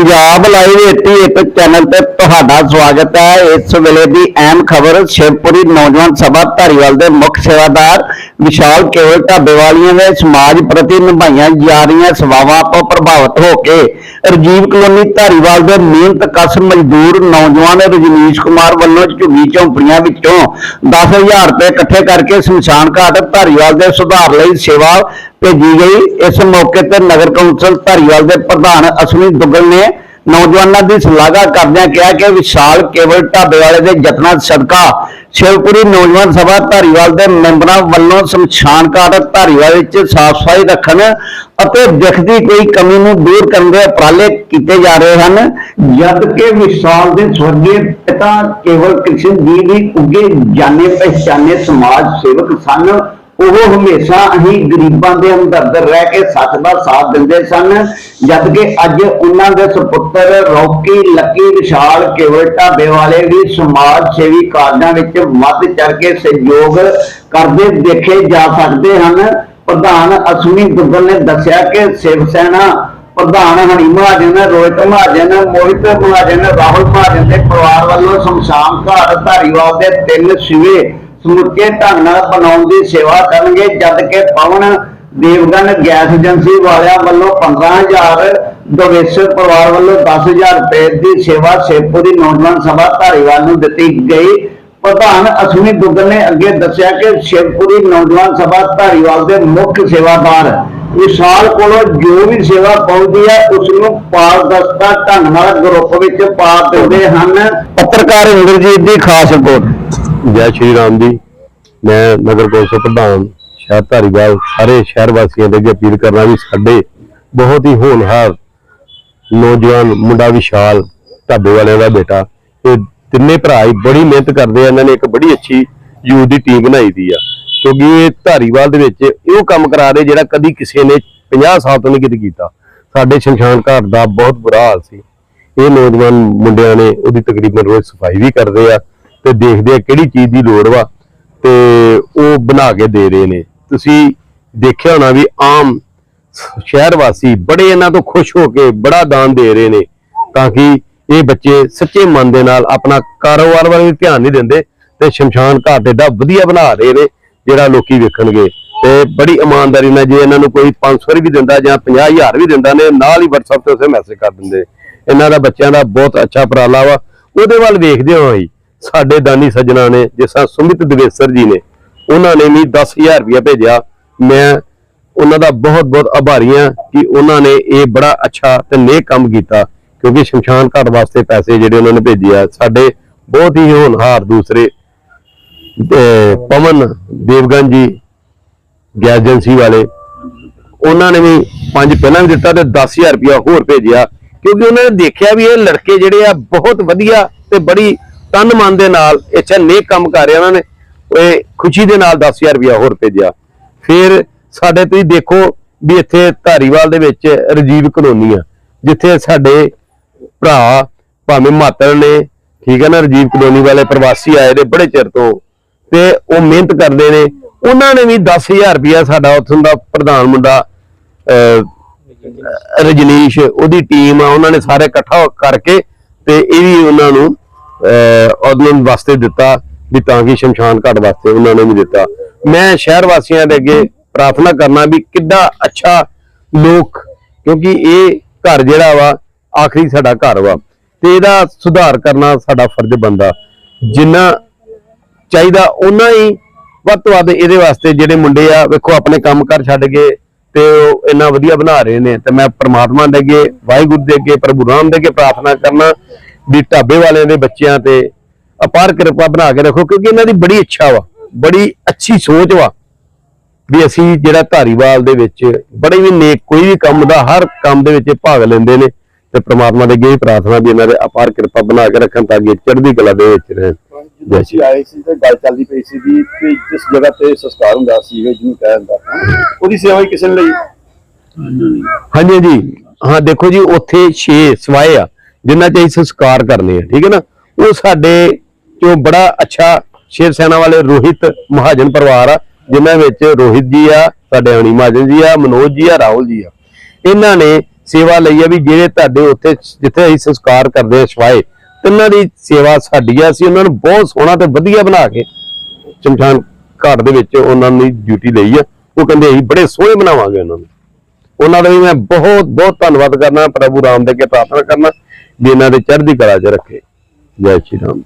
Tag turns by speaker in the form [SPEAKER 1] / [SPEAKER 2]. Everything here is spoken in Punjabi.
[SPEAKER 1] ਪੰਜਾਬ ਲਾਈਵ 88 ਚੈਨਲ ਤੇ ਤੁਹਾਡਾ ਸਵਾਗਤ ਹੈ। ਇਸ ਵੇਲੇ ਦੀ ਅਹਿਮ ਖਬਰ, ਸ਼ਿਵਪੁਰੀ ਨੌਜਵਾਨ ਸਭਾ ਧਾਰੀਵਾਲ ਦੇ ਮੁੱਖ ਸੇਵਾਦਾਰ ਵਿਸ਼ਾਲ ਕੇਵਲ ਢਾਬੇ ਦੇ ਸਮਾਜ ਪ੍ਰਤੀ ਨਿਭਾਈਆਂ ਜਾ ਰਹੀਆਂ ਸੇਵਾਵਾਂ ਤੋਂ ਪ੍ਰਭਾਵਿਤ ਹੋ ਕੇ ਰਜੀਵ ਕਲੋਨੀ ਧਾਰੀਵਾਲ ਦੇ ਮਿਹਨਤ ਕਸ ਮਜ਼ਦੂਰ ਨੌਜਵਾਨ ਰਜਨੀਸ਼ ਕੁਮਾਰ ਵੱਲੋਂ ਝੁੱਗੀ ਝੌਂਪੜੀਆਂ ਵਿੱਚੋਂ 10000 ਰੁਪਏ ਇਕੱਠੇ ਕਰਕੇ ਸ਼ਮਸ਼ਾਨ ਘਾਟ ਧਾਰੀਵਾਲ ਦੇ ਸੁਧਾਰ ਲਈ ਸੇਵਾ ਭੇਜੀ ਗਈ। ਇਸ ਮੌਕੇ ਤੇ ਨਗਰ ਕੌਂਸਲ ਧਾਰੀਵਾਲ ਦੇ ਪ੍ਰਧਾਨ ਅਸ਼ਵਨੀ ਦੁੱਗਲ ਨੇ ਨੌਜਵਾਨਾਂ ਦੀ ਸ਼ਲਾਘਾ ਕਰਦਿਆਂ ਕਿਹਾ ਕਿ ਵਿਸ਼ਾਲ ਕੇਵਲ ਢਾਬੇ ਵਾਲੇ ਦੇ ਯਤਨਾਂ ਸਦਕਾ ਸ਼ਿਵਪੁਰੀ ਨੌਜਵਾਨ ਸਭਾ ਧਾਰੀਵਾਲ ਦੇ ਮੈਂਬਰਾਂ ਵੱਲੋਂ ਸ਼ਮਸ਼ਾਨ ਘਾਟ ਧਾਰੀਵਾਲ ਵਿੱਚ ਸਾਫ਼ ਸਫ਼ਾਈ ਰੱਖਣ ਅਤੇ ਦਿਖਦੀ ਕੋਈ ਕਮੀ ਨੂੰ ਦੂਰ ਕਰਨ ਦੇ ਉਪਰਾਲੇ ਕੀਤੇ ਜਾ ਰਹੇ ਹਨ। ਜਦ ਕਿ ਵਿਸ਼ਾਲ ਦੇ ਸਵਰਗੀ ਪਿਤਾ ਕੇਵਲ ਕ੍ਰਿਸ਼ਨ ਜੀ ਵੀ ਉੱਗੇ ਜਾਣੇ ਪਹਿਚਾਨੇ ਸਮਾਜ ਸੇਵਕ ਸਨ। ਉਹ ਹਮੇਸ਼ਾ ਹੀ ਗਰੀਬਾਂ ਦੇ ਹਮਦਰਦ ਰਹਿ ਕੇ ਸੱਚ ਦਾ ਸਾਥ ਦਿੰਦੇ ਸਨ ਜਦ ਕਿ ਅੱਜ ਉਹਨਾਂ ਦੇ ਸੁਪੁੱਤਰ ਰੌਕੀ, ਲੱਕੀ, ਵਿਸ਼ਾਲ ਕੇਵਲ ਢਾਬੇ ਵਾਲੇ ਵੀ ਸਮਾਜ ਸੇਵੀ ਕਾਰਜਾਂ ਵਿੱਚ ਵੱਧ ਚੜ ਕੇ ਸਹਿਯੋਗ ਕਰਦੇ, ਦੇਖੇ ਜਾ ਸਕਦੇ ਹਨ। ਪ੍ਰਧਾਨ ਅਸ਼ਵਨੀ ਦੁੱਗਲ ਨੇ ਦੱਸਿਆ ਕਿ ਸ਼ਿਵ ਸੈਨਾ ਪ੍ਰਧਾਨ ਹਣੀ ਮਹਾਜਨ, ਰੋਹਿਤ ਮਹਾਜਨ, ਮੋਹਿਤ ਮਹਾਜਨ, ਰਾਹੁਲ ਮਹਾਜਨ ਦੇ ਪਰਿਵਾਰ ਵੱਲੋਂ ਸ਼ਮਸ਼ਾਨ ਘਾਟ ਧਾਰੀਵਾਲ ਦੇ ਤਿੰਨ ਸਿਵੇ ਸਮੁੱਚੇ ਢੰਗ ਨਾਲ ਬਣਾਉਣ ਦੀ ਸੇਵਾ ਕਰਨਗੇ, ਜਦ ਕਿ ਪਵਨ ਦੇਵਗਨ ਗੈਸ ਏਜੰਸੀ ਵਾਲਿਆਂ ਵੱਲੋਂ 15000 ਦਵੇਸ਼ਰ ਪਰਿਵਾਰ ਵੱਲੋਂ 10000 ਰੁਪਏ ਦੀ ਸੇਵਾ ਸ਼ੇਪੂਰੀ ਨੌਜਵਾਨ ਸਭਾ ਧਾਰੀਵਾਲ ਨੂੰ ਦਿੱਤੀ ਗਈ। ਪ੍ਰਧਾਨ ਅਸ਼ਵਨੀ ਦੁੱਗਲ ਨੇ ਅੱਗੇ ਦੱਸਿਆ ਕਿ ਸ਼ਿਵਪੁਰੀ ਨੌਜਵਾਨ ਸਭਾ ਧਾਰੀਵਾਲ ਦੇ ਮੁੱਖ ਸੇਵਾਦਾਰ ਵਿਸ਼ਾਲ ਕੋਲੋਂ ਜੋ ਵੀ ਸੇਵਾ ਪਹੁੰਚਦੀ ਹੈ ਉਸ ਨੂੰ ਪਾਰਦਰਸ਼ਤਾ ਢੰਗ ਨਾਲ ਗਰੁੱਪ ਵਿੱਚ ਪਾ ਦਿੰਦੇ ਹਨ। ਪੱਤਰਕਾਰ ਇੰਦਰਜੀਤ ਦੀ ਖਾਸ ਰਿਪੋਰਟ।
[SPEAKER 2] ਜੈ ਸ਼੍ਰੀ ਰਾਮ ਜੀ। ਮੈਂ ਨਗਰ ਕੌਂਸਲ ਪ੍ਰਧਾਨ, ਸ਼ਹਿਰ ਧਾਰੀਵਾਲ, ਸਾਰੇ ਸ਼ਹਿਰ ਵਾਸੀਆਂ ਦੇ ਅੱਗੇ ਅਪੀਲ ਕਰਨਾ ਵੀ ਸਾਡੇ ਬਹੁਤ ਹੀ ਹੋਣਹਾਰ ਨੌਜਵਾਨ ਮੁੰਡਾ ਵਿਸ਼ਾਲ ਢਾਬੇ ਵਾਲਿਆਂ ਦਾ ਬੇਟਾ। ਇਹ ਤਿੰਨੇ ਭਰਾ ਹੀ ਬੜੀ ਮਿਹਨਤ ਕਰਦੇ ਆ, ਇਹਨਾਂ ਨੇ ਇੱਕ ਬੜੀ ਅੱਛੀ ਯੂਥ ਦੀ ਟੀਮ ਬਣਾਈ ਦੀ ਆ। ਕਿਉਂਕਿ ਇਹ ਧਾਰੀਵਾਲ ਦੇ ਵਿੱਚ ਇਹੋ ਕੰਮ ਕਰਾ ਰਹੇ ਜਿਹੜਾ ਕਦੀ ਕਿਸੇ ਨੇ 50 ਸਾਲ ਤੋਂ ਨਹੀਂ ਕਿਤੇ ਕੀਤਾ। ਸਾਡੇ ਸ਼ਮਸ਼ਾਨ ਘਾਟ ਦਾ ਬਹੁਤ ਬੁਰਾ ਹਾਲ ਸੀ। ਇਹ ਨੌਜਵਾਨ ਮੁੰਡਿਆਂ ਨੇ ਉਹਦੀ ਤਕਰੀਬਨ ਰੋਜ਼ ਸਫ਼ਾਈ ਵੀ ਕਰਦੇ ਆ। ਤੇ ਦੇਖਦੇ ਆ ਕਿਹੜੀ ਚੀਜ਼ ਦੀ ਲੋੜ ਵਾ ਤੇ ਉਹ ਬਣਾ ਕੇ ਦੇ ਰਹੇ ਨੇ। ਤੁਸੀਂ ਦੇਖਿਆ ਹੋਣਾ ਵੀ ਆਮ ਸ਼ਹਿਰ ਵਾਸੀ ਬੜੇ ਇਹਨਾਂ ਤੋਂ ਖੁਸ਼ ਹੋ ਕੇ ਬੜਾ ਦਾਨ ਦੇ ਰਹੇ ਨੇ ਤਾਂ ਕਿ ਇਹ ਬੱਚੇ ਸੱਚੇ ਮਨ ਦੇ ਨਾਲ ਆਪਣਾ ਕਾਰੋਬਾਰ ਵੱਲ ਵੀ ਧਿਆਨ ਨਹੀਂ ਦਿੰਦੇ ਤੇ ਸ਼ਮਸ਼ਾਨ ਘਾਟ ਏਡਾ ਵਧੀਆ ਬਣਾ ਰਹੇ ਨੇ ਜਿਹੜਾ ਲੋਕੀ ਵੇਖਣਗੇ। ਤੇ ਬੜੀ ਇਮਾਨਦਾਰੀ ਨਾਲ ਜੇ ਇਹਨਾਂ ਨੂੰ ਕੋਈ 500 ਵੀ ਦਿੰਦਾ ਜਾਂ 50000 ਵੀ ਦਿੰਦਾ ਨੇ, ਨਾਲ ਹੀ WhatsApp ਤੇ ਉਸੇ ਮੈਸੇਜ ਕਰ ਦਿੰਦੇ। ਇਹਨਾਂ ਦਾ ਬੱਚਿਆਂ ਦਾ ਬਹੁਤ ਅੱਛਾ ਉਪਰਾਲਾ ਵਾ। ਉਹਦੇ ਵੱਲ ਵੇਖਦੇ ਹਾਂ ਹੀ ਸਾਡੇ ਦਾਨੀ ਸੱਜਣਾ ਨੇ, ਜਿਸ ਤਰ੍ਹਾਂ ਸੁਮਿਤ ਦਵੇਸਰ ਜੀ ਨੇ, ਉਹਨਾਂ ਨੇ ਵੀ 10000 ਰੁਪਇਆ ਭੇਜਿਆ। ਮੈਂ ਉਹਨਾਂ ਦਾ ਬਹੁਤ ਬਹੁਤ ਆਭਾਰੀ ਹਾਂ ਕਿ ਉਹਨਾਂ ਨੇ ਇਹ ਬੜਾ ਅੱਛਾ ਤੇ ਨੇਕ ਕੰਮ ਕੀਤਾ, ਕਿਉਂਕਿ ਸ਼ਮਸ਼ਾਨ ਘਾਟ ਵਾਸਤੇ ਪੈਸੇ ਜਿਹੜੇ ਉਹਨਾਂ ਨੇ ਭੇਜੇ ਆ, ਸਾਡੇ ਬਹੁਤ ਹੀ ਹੋਣਹਾਰ ਦੂਸਰੇ ਪਵਨ ਦੇਵਗਨ ਜੀ ਗੈਸ ਏਜੰਸੀ ਵਾਲੇ, ਉਹਨਾਂ ਨੇ ਵੀ ਪੰਜ ਪਹਿਲਾਂ ਵੀ ਦਿੱਤਾ ਤੇ 10000 ਰੁਪਇਆ ਹੋਰ ਭੇਜਿਆ, ਕਿਉਂਕਿ ਉਹਨਾਂ ਨੇ ਦੇਖਿਆ ਵੀ ਇਹ ਲੜਕੇ ਜਿਹੜੇ ਆ ਬਹੁਤ ਵਧੀਆ ਤੇ ਬੜੀ ਤਨ ਮਨ ਦੇ ਨਾਲ ਇੱਥੇ ਨੇਕ ਕੰਮ ਕਰ ਰਿਹਾ ਉਹਨਾਂ ਨੇ। ਇਹ ਖੁਸ਼ੀ ਦੇ ਨਾਲ 10000 ਰੁਪਇਆ ਹੋਰ ਭੇਜਿਆ। ਫਿਰ ਸਾਡੇ ਤੁਸੀਂ ਦੇਖੋ ਵੀ ਇੱਥੇ ਧਾਰੀਵਾਲ ਦੇ ਵਿੱਚ ਰਜੀਵ ਕਲੋਨੀ ਆ ਜਿੱਥੇ ਸਾਡੇ ਭਰਾ ਭਾਵੇਂ ਮਾਤਰ ਨੇ ਠੀਕ ਹੈ ਨਾ ਰਜੀਵ ਕਲੋਨੀ ਵਾਲੇ ਪ੍ਰਵਾਸੀ ਆਏ ਨੇ ਬੜੇ ਚਿਰ ਤੋਂ। ਤੇ ਉਹ ਮਿਹਨਤ ਕਰਦੇ ਨੇ। ਉਹਨਾਂ ਨੇ ਵੀ 10000 ਰੁਪਇਆ ਸਾਡਾ ਉੱਥੋਂ ਦਾ ਪ੍ਰਧਾਨ ਮੁੰਡਾ ਅਹ, ਰਜਨੀਸ਼ ਉਹਦੀ ਟੀਮ ਆ ਉਹਨਾਂ ਨੇ ਸਾਰੇ ਇਕੱਠਾ ਕਰਕੇ ਤੇ ਇਹ ਵੀ ਉਹਨਾਂ ਨੂੰ ਅਹ, ਉਹਨਾਂ ਵਾਸਤੇ ਦਿੱਤਾ ਵੀ ਤਾਂ ਕਿ ਸ਼ਮਸ਼ਾਨ ਘਾਟ ਵਾਸਤੇ ਉਹਨਾਂ ਨੇ ਵੀ ਦਿੱਤਾ। ਮੈਂ ਸ਼ਹਿਰ ਵਾਸੀਆਂ ਦੇ ਅੱਗੇ ਪ੍ਰਾਰਥਨਾ ਕਰਨਾ ਵੀ ਕਿੱਡਾ ਅੱਛਾ ਲੋਕ ਕਿਉਂਕਿ ਇਹ ਘਰ ਜਿਹੜਾ ਵਾ ਆਖਰੀ ਸਾਡਾ ਘਰ ਵਾ। ਤੇ ਇਹਦਾ ਸੁਧਾਰ ਕਰਨਾ ਸਾਡਾ ਫਰਜ਼ ਬੰਦਾ ਜਿੰਨਾ ਚਾਹੀਦਾ ਉਹਨਾਂ ਹੀ ਵੱਧ ਤੋਂ ਵੱਧ ਇਹਦੇ ਵਾਸਤੇ ਜਿਹੜੇ ਮੁੰਡੇ ਆ ਵੇਖੋ ਆਪਣੇ ਕੰਮ ਕਰ ਛੱਡ ਕੇ ਤੇ ਉਹ ਇੰਨਾ ਵਧੀਆ ਬਣਾ ਰਹੇ ਨੇ। ਤੇ ਮੈਂ ਪ੍ਰਮਾਤਮਾ ਦੇ ਅੱਗੇ ਵਾਹਿਗੁਰੂ ਦੇ ਅੱਗੇ ਪ੍ਰਭੂ ਰਾਮ ਦੇ ਅੱਗੇ ਪ੍ਰਾਰਥਨਾ ਕਰਨਾ ਵੀ ਢਾਬੇ ਵਾਲਿਆਂ ਦੇ ਬੱਚਿਆਂ ਤੇ ਅਪਾਰ ਕਿਰਪਾ ਬਣਾ ਕੇ ਰੱਖੋ ਕਿਉਂਕਿ ਇਹਨਾਂ ਦੀ ਬੜੀ ਇੱਛਾ ਵਾ ਬੜੀ ਅੱਛੀ ਸੋਚ ਵਾ ਵੀ ਅਸੀਂ ਜਿਹੜਾ ਧਾਰੀਵਾਲ ਦੇ ਵਿੱਚ ਬੜੇ ਵੀ ਨੇਕ ਕੋਈ ਵੀ ਕੰਮ ਦਾ ਹਰ ਕੰਮ ਦੇ ਵਿੱਚ ਭਾਗ ਲੈਂਦੇ ਨੇ ਤੇ ਪ੍ਰਮਾਤਮਾ ਦੇ ਅੱਗੇ ਪ੍ਰਾਰਥਨਾ ਵੀ ਇਹਨਾਂ ਦੇ ਅਪਾਰ ਕਿਰਪਾ ਬਣਾ ਕੇ ਰੱਖਣ ਤਾਂ ਕਿ ਚੜ੍ਹਦੀ ਕਲਾ ਦੇ ਵਿੱਚ ਰਹਿਣ।
[SPEAKER 3] ਅਸੀਂ ਆਏ ਸੀ ਤੇ ਗੱਲ ਚੱਲਦੀ ਪਈ ਸੀ ਵੀ ਜਿਸ ਜਗ੍ਹਾ ਤੇ ਸੰਸਕਾਰ ਹੁੰਦਾ ਸੀ ਜਿਹਨੂੰ ਕਹਿੰਦਾ ਉਹਦੀ ਸੇਵਾ ਹੀ ਕਿਸੇ ਲਈ?
[SPEAKER 2] ਹਾਂਜੀ। ਜੀ ਹਾਂ ਦੇਖੋ ਜੀ ਉੱਥੇ 6 ਸਵਾਏ ਆ। ਜਿਨ੍ਹਾਂ ਚ ਅਸੀਂ ਸੰਸਕਾਰ ਕਰਨੇ ਆ, ਠੀਕ ਹੈ ਨਾ? ਉਹ ਸਾਡੇ ਚੋਂ ਬੜਾ ਅੱਛਾ ਸ਼ੇਰ ਸੈਨਾ ਵਾਲੇ ਰੋਹਿਤ ਮਹਾਜਨ ਪਰਿਵਾਰ ਆ, ਜਿਨ੍ਹਾਂ ਵਿੱਚ ਰੋਹਿਤ ਜੀ ਆ, ਸਾਡੇ ਹਣੀ ਮਹਾਜਨ ਜੀ ਆ, ਮਨੋਜ ਜੀ ਆ, ਰਾਹੁਲ ਜੀ ਆ। ਇਹਨਾਂ ਨੇ ਸੇਵਾ ਲਈ ਹੈ ਵੀ ਜਿਹੜੇ ਤੁਹਾਡੇ ਉੱਥੇ ਜਿੱਥੇ ਅਸੀਂ ਸੰਸਕਾਰ ਕਰਦੇ ਹਾਂ ਸ਼ਵਾਏ, ਤਿੰਨਾਂ ਦੀ ਸੇਵਾ ਸਾਡੀ ਆ, ਅਸੀਂ ਉਹਨਾਂ ਨੂੰ ਬਹੁਤ ਸੋਹਣਾ ਤੇ ਵਧੀਆ ਬਣਾ ਕੇ ਸ਼ਮਸ਼ਾਨ ਘਾਟ ਦੇ ਵਿੱਚ ਉਹਨਾਂ ਦੀ ਡਿਊਟੀ ਲਈ ਆ। ਉਹ ਕਹਿੰਦੇ ਅਸੀਂ ਬੜੇ ਸੋਹਣੇ ਬਣਾਵਾਂਗੇ ਉਹਨਾਂ ਨੂੰ। ਉਹਨਾਂ ਦਾ ਵੀ ਮੈਂ ਬਹੁਤ ਬਹੁਤ ਧੰਨਵਾਦ ਕਰਨਾ, ਪ੍ਰਭੂ ਰਾਮ ਦੇ ਅੱਗੇ ਪ੍ਰਾਰਥਨਾ ਕਰਨਾ। ਵੀ ਇਹਨਾਂ ਦੇ ਚੜ੍ਹਦੀ ਕਲਾ 'ਚ ਰੱਖੇ। ਜੈ ਸ਼੍ਰੀ ਰਾਮ